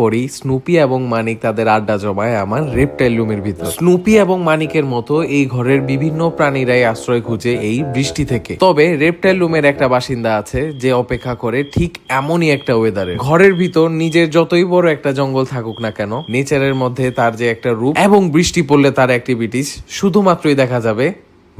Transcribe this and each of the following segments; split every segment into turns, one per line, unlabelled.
পরই স্নুপি এবং মানিক তাদের আড্ডা জমায় আমার রেপটাইল রুমের ভিতর। স্নুপি এবং মানিকের মতো এই ঘরের বিভিন্ন প্রাণীরাই আশ্রয় খুঁজে এই বৃষ্টি থেকে। তবে রেপটাইল রুমের একটা বাসিন্দা আছে যে অপেক্ষা করে ঠিক এমনই একটা ওয়েদারে ঘরের ভিতর নিজের যতই বড় একটা জঙ্গল থাকুক না কেন নেচারের মধ্যে তার যে একটা রূপ এবং বৃষ্টি পড়লে তার অ্যাক্টিভিটিস শুধুমাত্রই দেখা যাবে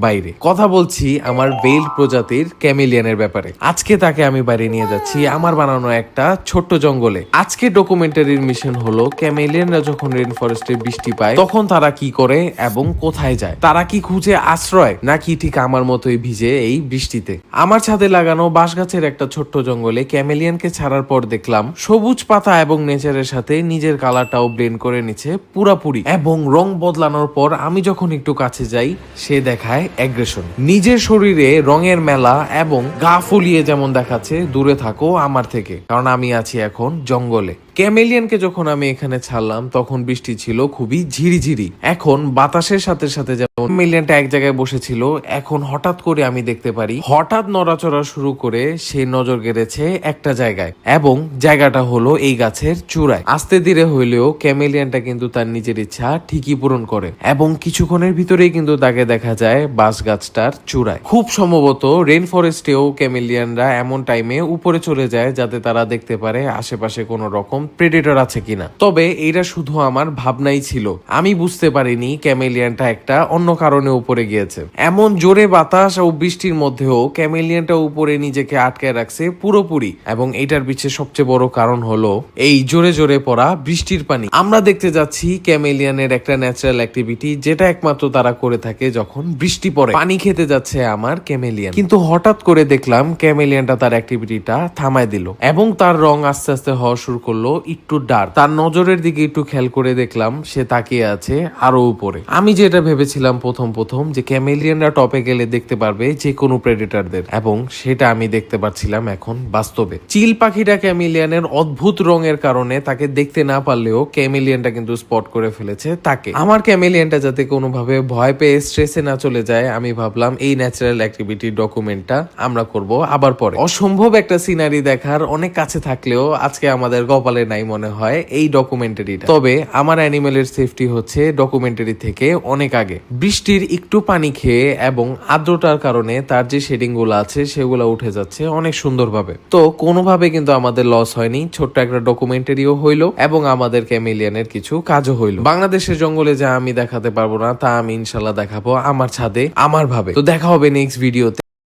বাইরে। কথা বলছি আমার বেল প্রজাতির ক্যামেলিয়ানের ব্যাপারে। আজকে তাকে আমি বাইরে নিয়ে যাচ্ছি। আমার বানানো একটা ছোট্ট জঙ্গলে। আজকে ডকুমেন্টারির মিশন হলো, ক্যামেলিয়ানরা যখন রেন ফরেস্টে বৃষ্টি পায়, তখন তারা কি করে এবং কোথায় যায়? তারা কি খুঁজে আশ্রয়, নাকি ঠিক আমার মতোই ভিজে এই বৃষ্টিতে? আমার ছাদে লাগানো বাঁশ গাছের একটা ছোট্ট জঙ্গলে ক্যামেলিয়ানকে ছাড়ার পর দেখলাম, সবুজ পাতা এবং নেচারের সাথে নিজের কালারটাও ব্লেন্ড করে নিচ্ছে পুরাপুরি। এবং রং বদলানোর পর আমি যখন একটু কাছে যাই, সে দেখায় অ্যাগ্রেশন নিজের শরীরে রঙের মেলা এবং গা ফুলিয়ে যেমন দেখাচ্ছে, দূরে থাকো আমার থেকে, কারণ আমি আছি এখন জঙ্গলে। ক্যামেলিয়ানকে যখন আমি এখানে ছাড়লাম, তখন বৃষ্টি ছিল খুবই ঝিরিঝিরি। এখন বাতাসের সাথে সাথে যেমন ক্যামেলিয়ানটা এক জায়গায় বসেছিল, এখন হঠাৎ করে আমি দেখতে পারি, হঠাৎ নড়াচড়া শুরু করে সে নজর গেড়েছে একটা জায়গায় এবং জায়গাটা হলো এই গাছের চূড়ায়। আস্তে ধীরে হইলেও ক্যামেলিয়ানটা কিন্তু তার নিজের ইচ্ছা ঠিকই পূরণ করে এবং কিছুক্ষণের ভিতরেই কিন্তু তাকে দেখা যায় বাঁশ গাছটার চূড়ায়। খুব সম্ভবত রেন ফরেস্টেও ক্যামেলিয়ানরা এমন টাইমে উপরে চলে যায় যাতে তারা দেখতে পারে আশেপাশে কোনো রকম প্রেডেটর আছে কিনা। তবে এটা শুধু আমার ভাবনাই ছিল। আমি বুঝতে পারিনি ক্যামেলিয়ানটা একটা অন্য কারণে উপরে গিয়েছে। এমন জোরে বাতাস ও বৃষ্টির মধ্যেও ক্যামেলিয়ানটা উপরে নিজেকে আটকায় রাখছে পুরোপুরি। এবং এটার পিছিয়ে সবচেয়ে বড় কারণ হলো এই জোরে জোরে পড়া বৃষ্টির পানি। আমরা দেখতে যাচ্ছি ক্যামেলিয়ানের একটা ন্যাচারাল অ্যাক্টিভিটি যেটা একমাত্র তারা করে থাকে যখন বৃষ্টি পড়ে। পানি খেতে যাচ্ছে আমার ক্যামেলিয়ান। কিন্তু হঠাৎ করে দেখলাম ক্যামেলিয়ানটা তার অ্যাক্টিভিটিটা থামায় দিল। এবং তার রং আস্তে আস্তে হওয়া শুরু করল একটু ডার্ক তার নজরের দিকে একটু খেয়াল করে দেখলাম, সে তাকিয়ে আছে আরও উপরে। আমি যেটা ভেবেছিলাম প্রথম প্রথম যে ক্যামেলিয়ানরা টপে গেলে দেখতে পারবে যে কোনো প্রেডেটারদের এবং সেটা আমি দেখতে পাচ্ছিলাম এখন বাস্তবে। চিল পাখিটা ক্যামেলিয়ানের অদ্ভুত রঙের কারণে তাকে দেখতে না পারলেও ক্যামেলিয়ানটা কিন্তু স্পট করে ফেলেছে তাকে। আমার ক্যামেলিয়ানটা যাতে কোনোভাবে ভয় পেয়ে স্ট্রেসে না চলে যায়, আমি ভাবলাম এই ন্যাচারাল অ্যাক্টিভিটি ডকুমেন্টটা আমরা করব আবার পরে। অসম্ভব একটা সিনারি দেখার অনেক কাছে থাকলেও আজকে আমাদের কপালে নাই মনে হয় এই ডকুমেন্টারিটা তবে আমার অ্যানিমেলের সেফটি হচ্ছে ডকুমেন্টারি থেকে অনেক আগে। বৃষ্টির একটু পানি খেয়ে এবং আর্দ্রতার কারণে তার যে শেডিংগুলো আছে, সেগুলো উঠে যাচ্ছে অনেক সুন্দরভাবে। তো কোনোভাবে কিন্তু আমাদের লস হয়নি, ছোট্ট একটা ডকুমেন্টারিও হইল এবং আমাদের ক্যামেলিয়ানের কিছু কাজও হইল। বাংলাদেশের জঙ্গলে যা আমি দেখাতে পারব না, তা আমি ইনশাল্লাহ দেখাবো আমার ছাদে, আমার ভাবে। তো দেখা হবে নেক্সট ভিডিওতে